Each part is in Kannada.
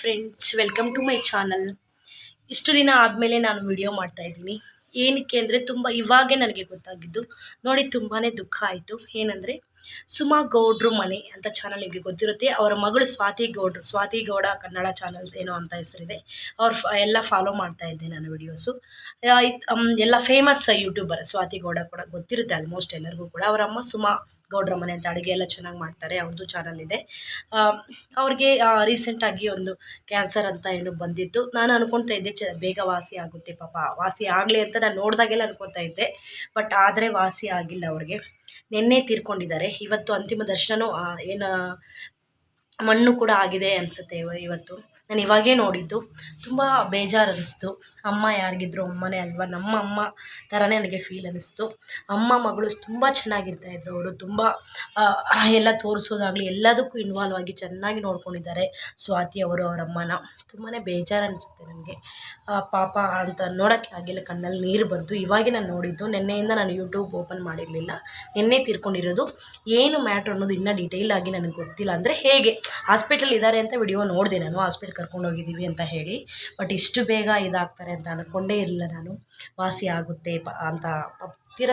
Friends welcome to my channel ಇಷ್ಟು ದಿನ ಆದಮೇಲೆ ನಾನು ವಿಡಿಯೋ ಮಾಡ್ತಾ ಇದ್ದೀನಿ. ಏನಕ್ಕೆ ಅಂದರೆ ತುಂಬ ಇವಾಗೇ ನನಗೆ ಗೊತ್ತಾಗಿದ್ದು, ನೋಡಿ ತುಂಬಾ ದುಃಖ ಆಯಿತು. ಏನಂದರೆ, ಸುಮಾ ಗೌಡ್ರು ಮನೆ ಅಂತ ಚಾನಲ್ ನಿಮಗೆ ಗೊತ್ತಿರುತ್ತೆ. ಅವರ ಮಗಳು ಸ್ವಾತಿ ಗೌಡ್ರು, ಸ್ವಾತಿ ಗೌಡ ಕನ್ನಡ ಚಾನಲ್ಸ್ ಏನೋ ಅಂತ ಹೆಸರಿದೆ. ಅವ್ರು ಎಲ್ಲ ಫಾಲೋ ಮಾಡ್ತಾ ಇದ್ದೆ ನಾನು ವಿಡಿಯೋಸು ಎಲ್ಲ ಫೇಮಸ್ ಯೂಟ್ಯೂಬರ್ ಸ್ವಾತಿ ಗೌಡ ಕೂಡ ಗೊತ್ತಿರುತ್ತೆ ಆಲ್ಮೋಸ್ಟ್ ಎಲ್ಲರಿಗೂ ಕೂಡ. ಅವರ ಅಮ್ಮ ಸುಮಾ ಗೌಡ್ರ ಮನೆ ಅಂತ ಅಡುಗೆ ಎಲ್ಲ ಚೆನ್ನಾಗಿ ಮಾಡ್ತಾರೆ ಅವ್ರದ್ದು ಚಾನಲ್ ಇದೆ. ಅವ್ರಿಗೆ ರೀಸೆಂಟಾಗಿ ಒಂದು ಕ್ಯಾನ್ಸರ್ ಅಂತ ಏನು ಬಂದಿತ್ತು. ನಾನು ಅನ್ಕೊತಾ ಇದ್ದೆ ಬೇಗ ವಾಸಿ ಆಗುತ್ತೆ ಪಾಪ. ವಾಸಿ ಆಗಲಿ ಅಂತ ನಾನು ನೋಡಿದಾಗೆಲ್ಲ ಅನ್ಕೊತಾ ಇದ್ದೆ ಬಟ್ ಆದರೆ ವಾಸಿ ಆಗಿಲ್ಲ ಅವ್ರಿಗೆ. ನಿನ್ನೆ ತೀರ್ಕೊಂಡಿದ್ದಾರೆ. ಇವತ್ತು ಅಂತಿಮ ದರ್ಶನ ಏನು, ಮಣ್ಣು ಕೂಡ ಆಗಿದೆ ಅನಿಸುತ್ತೆ ಇವ ಇವತ್ತು. ನಾನು ಇವಾಗೇ ನೋಡಿದ್ದು. ತುಂಬ ಬೇಜಾರು ಅನ್ನಿಸ್ತು ಅಮ್ಮ ಯಾರಿಗಿದ್ರು ಅಮ್ಮನೇ ಅಲ್ವಾ? ನಮ್ಮ ಅಮ್ಮ ಥರನೇ ನನಗೆ ಫೀಲ್ ಅನ್ನಿಸ್ತು. ಅಮ್ಮ ಮಗಳು ತುಂಬ ಚೆನ್ನಾಗಿರ್ತಾಯಿದ್ರು ಅವರು. ತುಂಬ ಎಲ್ಲ ತೋರಿಸೋದಾಗಲಿ ಎಲ್ಲದಕ್ಕೂ ಇನ್ವಾಲ್ವ್ ಆಗಿ ಚೆನ್ನಾಗಿ ನೋಡ್ಕೊಂಡಿದ್ದಾರೆ ಸ್ವಾತಿ ಅವರು, ಅವರ ಅಮ್ಮನ. ತುಂಬಾ ಬೇಜಾರು ಅನಿಸುತ್ತೆ ನನಗೆ. ಪಾಪ ಅಂತ ನೋಡೋಕ್ಕೆ ಆಗಿಲ್ಲ. ಕಣ್ಣಲ್ಲಿ ನೀರು ಬಂತು ಇವಾಗೇ ನಾನು ನೋಡಿದ್ದು. ನಿನ್ನೆಯಿಂದ ನಾನು ಯೂಟ್ಯೂಬ್ ಓಪನ್ ಮಾಡಿರಲಿಲ್ಲ. ನಿನ್ನೆ ತೀರ್ಕೊಂಡಿರೋದು. ಏನು ಮ್ಯಾಟ್ರ್ ಅನ್ನೋದು ಇನ್ನೂ ಡೀಟೇಲ್ ಆಗಿ ನನಗೆ ಗೊತ್ತಿಲ್ಲ. ಅಂದರೆ ಹೇಗೆ? ಹಾಸ್ಪಿಟಲ್ ಇದ್ದಾರೆ ಅಂತ ವಿಡಿಯೋ ನೋಡಿದೆ ನಾನು. ಹಾಸ್ಪಿಟಲ್ ಕರ್ಕೊಂಡು ಹೋಗಿದ್ದೀವಿ ಅಂತ ಹೇಳಿ. ಬಟ್ ಇಷ್ಟು ಬೇಗ ಇದಾಗ್ತಾರೆ ಅಂತ ಅಂದ್ಕೊಂಡೇ ಇರಲಿಲ್ಲ ನಾನು. ವಾಸಿ ಆಗುತ್ತೆ ಪ ಅಂತ ತೀರ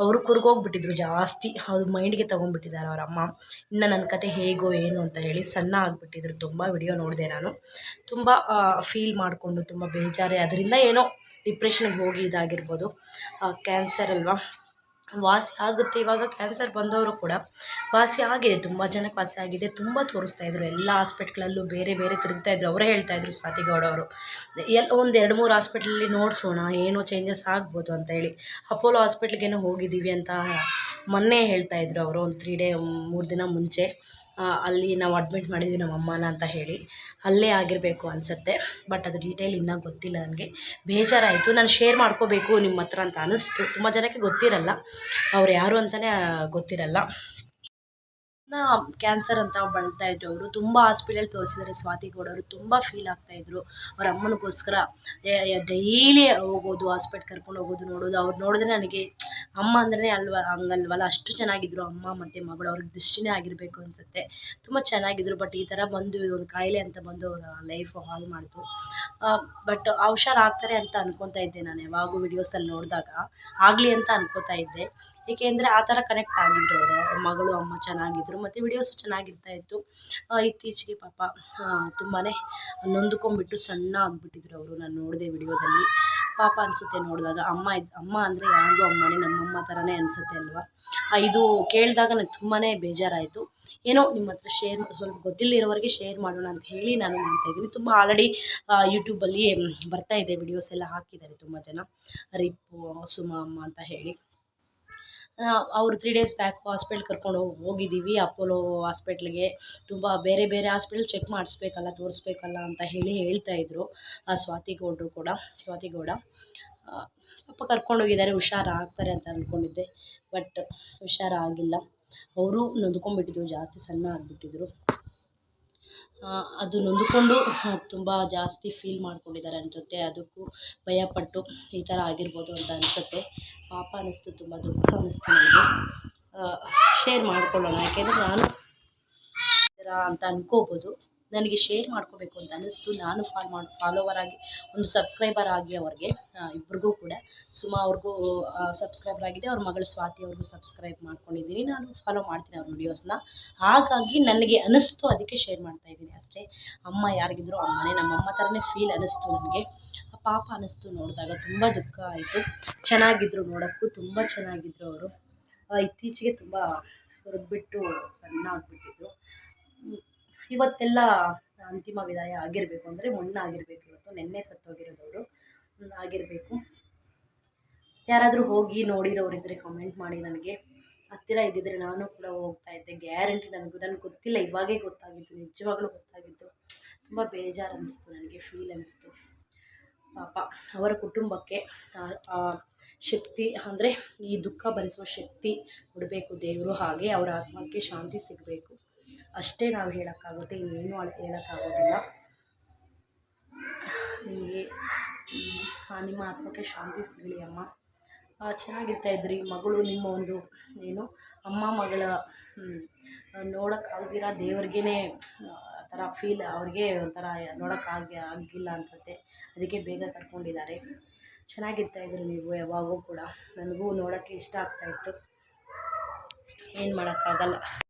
ಅವರು ಕುರ್ಗೋಗ್ಬಿಟ್ಟಿದ್ರು ಜಾಸ್ತಿ. ಅವ್ರ ಮೈಂಡ್ಗೆ ತೊಗೊಂಡ್ಬಿಟ್ಟಿದ್ದಾರೆ ಅವ್ರ ಅಮ್ಮ. ಇನ್ನು ನನ್ನ ಕತೆ ಹೇಗೋ ಏನು ಅಂತ ಹೇಳಿ ಸಣ್ಣ ಆಗಿಬಿಟ್ಟಿದ್ರು. ತುಂಬ ವಿಡಿಯೋ ನೋಡಿದೆ ನಾನು. ತುಂಬ ಫೀಲ್ ಮಾಡಿಕೊಂಡು ತುಂಬ ಬೇಜಾರೆ. ಅದರಿಂದ ಏನೋ ಡಿಪ್ರೆಷನ್ಗೆ ಹೋಗಿ ಇದಾಗಿರ್ಬೋದು. ಕ್ಯಾನ್ಸರ್ ಅಲ್ವಾ? ವಾಸಿ ಆಗುತ್ತೆ. ಇವಾಗ ಕ್ಯಾನ್ಸರ್ ಬಂದವರು ಕೂಡ ವಾಸಿ ಆಗಿದೆ. ತುಂಬ ಜನಕ್ಕೆ ವಾಸಿ ಆಗಿದೆ. ತುಂಬ ತೋರಿಸ್ತಾ ಇದ್ರು. ಎಲ್ಲ ಹಾಸ್ಪಿಟ್ಲಲ್ಲೂ ಬೇರೆ ಬೇರೆ ತಿರುಗ್ತಾ ಇದ್ರು. ಅವರೇ ಹೇಳ್ತಾ ಇದ್ರು ಸ್ವಾತಿಗೌಡ ಅವರು. ಎಲ್ಲ ಒಂದು ಎರಡು ಮೂರು ಹಾಸ್ಪಿಟ್ಲಲ್ಲಿ ನೋಡಿಸೋಣ, ಏನೋ ಚೇಂಜಸ್ ಆಗ್ಬೋದು ಅಂತ ಹೇಳಿ. ಅಪೋಲೋ ಹಾಸ್ಪಿಟ್ಲಿಗೇನೋ ಹೋಗಿದ್ದೀವಿ ಅಂತ ಮೊನ್ನೆ ಹೇಳ್ತಾ ಇದ್ರು ಅವರು ಒಂದು ತ್ರೀ ಡೇ ಮೂರು ದಿನ ಮುಂಚೆ. ಅಲ್ಲಿ ನಾವು ಅಡ್ಮಿಟ್ ಮಾಡಿದ್ವಿ ನಮ್ಮ ಅಮ್ಮನ ಅಂತ ಹೇಳಿ. ಅಲ್ಲೇ ಆಗಿರಬೇಕು ಅನಿಸುತ್ತೆ. ಬಟ್ ಅದು ಡೀಟೇಲ್ ಇನ್ನೂ ಗೊತ್ತಿಲ್ಲ ನನಗೆ. ಬೇಜಾರಾಯಿತು. ನಾನು ಶೇರ್ ಮಾಡ್ಕೋಬೇಕು ನಿಮ್ಮ ಹತ್ರ ಅಂತ ಅನಿಸ್ತು. ತುಂಬ ಜನಕ್ಕೆ ಗೊತ್ತಿರಲ್ಲ. ಅವ್ರು ಯಾರು ಅಂತಲೇ ಗೊತ್ತಿರಲ್ಲ. ಕ್ಯಾನ್ಸರ್ ಅಂತ ಬಳಲ್ತಾ ಇದ್ರು ಅವರು. ತುಂಬ ಹಾಸ್ಪಿಟಲ್ ತೋರಿಸಿದ್ದಾರೆ ಸ್ವಾತಿ ಗೌಡ ಅವರು. ತುಂಬ ಫೀಲ್ ಆಗ್ತಾಯಿದ್ರು ಅವ್ರ ಅಮ್ಮನಿಗೋಸ್ಕರ ಡೈಲಿ ಹೋಗೋದು ಹಾಸ್ಪಿಟ್ಲ್ ಕರ್ಕೊಂಡು ಹೋಗೋದು ನೋಡೋದು. ಅವ್ರು ನೋಡಿದ್ರೆ ನನಗೆ ಅಮ್ಮ ಅಂದ್ರೆ ಅಲ್ವಾ, ಹಂಗಲ್ವಲ್ಲ? ಅಷ್ಟು ಚೆನ್ನಾಗಿದ್ರು ಅಮ್ಮ ಮತ್ತು ಮಗಳು, ಅವ್ರಿಗೆ ದೃಷ್ಟಿನೇ ಆಗಿರಬೇಕು ಅನ್ಸುತ್ತೆ. ತುಂಬ ಚೆನ್ನಾಗಿದ್ರು, ಬಟ್ ಈ ಥರ ಬಂದು ಒಂದು ಕಾಯಿಲೆ ಅಂತ ಬಂದು ಅವರ ಲೈಫ್ ಹಾಲ್ ಮಾಡಿತು. ಬಟ್ ಹುಷಾರಾಗ್ತಾರೆ ಅಂತ ಅನ್ಕೊತಾ ಇದ್ದೆ ನಾನು ಯಾವಾಗೂ ವಿಡಿಯೋಸಲ್ಲಿ ನೋಡಿದಾಗ. ಆಗಲಿ ಅಂತ ಅನ್ಕೋತಾ ಇದ್ದೆ. ಏಕೆಂದರೆ ಆ ಥರ ಕನೆಕ್ಟ್ ಆಗಿದ್ರು ಅವರು. ಮಗಳು, ಅಮ್ಮ ಚೆನ್ನಾಗಿದ್ರು, ಮತ್ತು ವಿಡಿಯೋಸು ಚೆನ್ನಾಗಿರ್ತಾ ಇತ್ತು. ಇತ್ತೀಚೆಗೆ ಪಾಪ ತುಂಬಾ ನೊಂದ್ಕೊಂಡ್ಬಿಟ್ಟು ಸಣ್ಣ ಆಗಿಬಿಟ್ಟಿದ್ರು ಅವರು. ನಾನು ನೋಡಿದೆ ವಿಡಿಯೋದಲ್ಲಿ ಪಾಪ ಅನಿಸುತ್ತೆ ನೋಡಿದಾಗ. ಅಮ್ಮ ಇದ್, ಅಮ್ಮ ಅಂದರೆ ಯಾರಿಗೂ ಅಮ್ಮನೇ, ನಮ್ಮಮ್ಮ ಥರನೇ ಅನಿಸುತ್ತೆ ಅಲ್ವಾ? ಇದು ಕೇಳಿದಾಗ ನನಗೆ ತುಂಬಾ ಬೇಜಾರಾಯಿತು. ಏನೋ ನಿಮ್ಮ ಹತ್ರ ಶೇರ್ ಸ್ವಲ್ಪ ಗೊತ್ತಿಲ್ಲದಿರೋರಿಗೆ ಶೇರ್ ಮಾಡೋಣ ಅಂತ ಹೇಳಿ ನಾನು ಮಾಡ್ತಾ ಇದ್ದೀನಿ. ತುಂಬ ಆಲ್ರೆಡಿ ಯೂಟ್ಯೂಬಲ್ಲಿ ಬರ್ತಾ ಇದೆ ವಿಡಿಯೋಸ್ ಎಲ್ಲ ಹಾಕಿದ್ದಾರೆ ತುಂಬ ಜನ. ರಿಪ್ಪು, ಸುಮಾ, ಅಮ್ಮ ಅಂತ ಹೇಳಿ. ಅವರು ತ್ರೀ ಡೇಸ್ ಬ್ಯಾಕ್ ಹಾಸ್ಪಿಟ್ಲ್ ಕರ್ಕೊಂಡು ಹೋಗಿ, ಹೋಗಿದ್ದೀವಿ ಅಪೋಲೋ ಹಾಸ್ಪಿಟ್ಲಿಗೆ ತುಂಬ ಬೇರೆ ಬೇರೆ ಹಾಸ್ಪಿಟ್ಲ್ ಚೆಕ್ ಮಾಡಿಸ್ಬೇಕಲ್ಲ, ತೋರಿಸ್ಬೇಕಲ್ಲ ಅಂತ ಹೇಳಿ ಹೇಳ್ತಾ ಇದ್ರು, ಆ ಸ್ವಾತಿ ಗೌಡ್ರು ಕೂಡ, ಸ್ವಾತಿ ಗೌಡ. ಅಪ್ಪ ಪಾಪ ಕರ್ಕೊಂಡು ಹೋಗಿದ್ದಾರೆ ಹುಷಾರಾಗ್ತಾರೆ ಅಂತ ಅಂದ್ಕೊಂಡಿದ್ದೆ ಬಟ್ ಹುಷಾರಾಗಿಲ್ಲ ಅವರು ನೊಂದ್ಕೊಂಡ್ಬಿಟ್ಟಿದ್ರು, ಜಾಸ್ತಿ ಸಣ್ಣ ಆಗಿಬಿಟ್ಟಿದ್ರು. ಅದು ನೊಂದುಕೊಂಡು ತುಂಬ ಜಾಸ್ತಿ ಫೀಲ್ ಮಾಡ್ಕೊಂಡಿದ್ದಾರೆ ಅನಿಸುತ್ತೆ. ಅದಕ್ಕೂ ಭಯಪಟ್ಟು ಈ ಥರ ಆಗಿರ್ಬೋದು ಅಂತ ಅನಿಸುತ್ತೆ. ಪಾಪ ಅನ್ನಿಸ್ತು ತುಂಬ ದುಃಖ ಅನ್ನಿಸ್ತು ನನಗೆ. ಶೇರ್ ಮಾಡ್ಕೊಳ್ಳೋಣ. ಯಾಕೆಂದರೆ ನಾನು ಅಂತ ಅನ್ಕೋಬೋದು. ನನಗೆ ಶೇರ್ ಮಾಡ್ಕೋಬೇಕು ಅಂತ ಅನ್ನಿಸ್ತು. ನಾನು ಫಾಲ್ ಮಾಡಿ ಫಾಲೋವರ್ ಆಗಿ, ಒಂದು ಸಬ್ಸ್ಕ್ರೈಬರ್ ಆಗಿ ಅವ್ರಿಗೆ ಇಬ್ರಿಗೂ ಕೂಡ. ಸುಮಾ ಅವ್ರಿಗೂ ಸಬ್ಸ್ಕ್ರೈಬರ್ ಆಗಿದೆ. ಅವ್ರ ಮಗಳು ಸ್ವಾತಿ ಅವ್ರಿಗೂ ಸಬ್ಸ್ಕ್ರೈಬ್ ಮಾಡ್ಕೊಂಡಿದ್ದೀನಿ. ನಾನು ಫಾಲೋ ಮಾಡ್ತೀನಿ ಅವ್ರ ವೀಡಿಯೋಸ್ನ ಹಾಗಾಗಿ ನನಗೆ ಅನಿಸ್ತು ಅದಕ್ಕೆ ಶೇರ್ ಮಾಡ್ತಾ ಇದ್ದೀನಿ ಅಷ್ಟೇ. ಅಮ್ಮ ಯಾರಿಗಿದ್ರು ಅಮ್ಮನೇ. ನಮ್ಮ ಅಮ್ಮ ಥರನೇ ಫೀಲ್ ಅನ್ನಿಸ್ತು ನನಗೆ. ಪಾಪ ಅನ್ನಿಸ್ತು ನೋಡಿದಾಗ. ತುಂಬ ದುಃಖ ಆಯಿತು. ಚೆನ್ನಾಗಿದ್ರು ನೋಡೋಕ್ಕೂ ತುಂಬ ಚೆನ್ನಾಗಿದ್ರು ಅವರು. ಇತ್ತೀಚೆಗೆ ತುಂಬ ಬಿಟ್ಟು ಸಣ್ಣ ಆಗಿಬಿಟ್ಟಿದ್ರು ಇವತ್ತೆಲ್ಲ ಅಂತಿಮ ವಿದಾಯ ಆಗಿರಬೇಕು ಅಂದರೆ ಆಗಿರಬೇಕು. ಇವತ್ತು ನಿನ್ನೆ ಸತ್ತೋಗಿರೋದವರು ಆಗಿರಬೇಕು. ಯಾರಾದರೂ ಹೋಗಿ ನೋಡಿರೋರಿದ್ದರೆ ಕಮೆಂಟ್ ಮಾಡಿ ನನಗೆ. ಹತ್ತಿರ ಇದ್ದಿದ್ರೆ ನಾನು ಕೂಡ ಹೋಗ್ತಾ ಇದ್ದೆ. ಗ್ಯಾರಂಟಿ ನನಗೂ, ನನಗೆ ಗೊತ್ತಿಲ್ಲ, ಇವಾಗೇ ಗೊತ್ತಾಗಿತ್ತು, ನಿಜವಾಗ್ಲೂ ಗೊತ್ತಾಗಿತ್ತು. ತುಂಬ ಬೇಜಾರು ಅನ್ನಿಸ್ತು ನನಗೆ ಫೀಲ್ ಅನ್ನಿಸ್ತು ಪಾಪ, ಅವರ ಕುಟುಂಬಕ್ಕೆ ಶಕ್ತಿ ಅಂದರೆ ಈ ದುಃಖ ಭರಿಸುವ ಶಕ್ತಿ ಕೊಡಬೇಕು ದೇವರು. ಹಾಗೆ ಅವರ ಆತ್ಮಕ್ಕೆ ಶಾಂತಿ ಸಿಗಬೇಕು. ಅಷ್ಟೇ ನಾವು ಹೇಳೋಕ್ಕಾಗುತ್ತೆ ಇನ್ನೇನು ಹೇಳೋಕ್ಕಾಗೋದಿಲ್ಲ. ನಿಮಗೆ ನಿಮ್ಮ ಆತ್ಮಕ್ಕೆ ಶಾಂತಿ ಸಿಗಲಿ ಅಮ್ಮ. ಆ, ಚೆನ್ನಾಗಿರ್ತಾ ಇದ್ರಿ. ಮಗಳು ನಿಮ್ಮ ಒಂದು ಏನು ಅಮ್ಮ ಮಗಳ ನೋಡೋಕ್ಕಾಗ್ದಿರ ದೇವ್ರಿಗೇ ಥರ ಫೀಲ್ ಅವ್ರಿಗೆ ಒಂಥರ ನೋಡೋಕ್ಕಾಗಿ ಆಗಿಲ್ಲ ಅನಿಸುತ್ತೆ. ಅದಕ್ಕೆ ಬೇಗ ಕರ್ಕೊಂಡಿದ್ದಾರೆ. ಚೆನ್ನಾಗಿರ್ತಾಯಿದ್ರು ನೀವು ಯಾವಾಗೂ ಕೂಡ. ನನಗೂ ನೋಡೋಕ್ಕೆ ಇಷ್ಟ ಆಗ್ತಾಯಿತ್ತು ಏನು ಮಾಡೋಕ್ಕಾಗಲ್ಲ.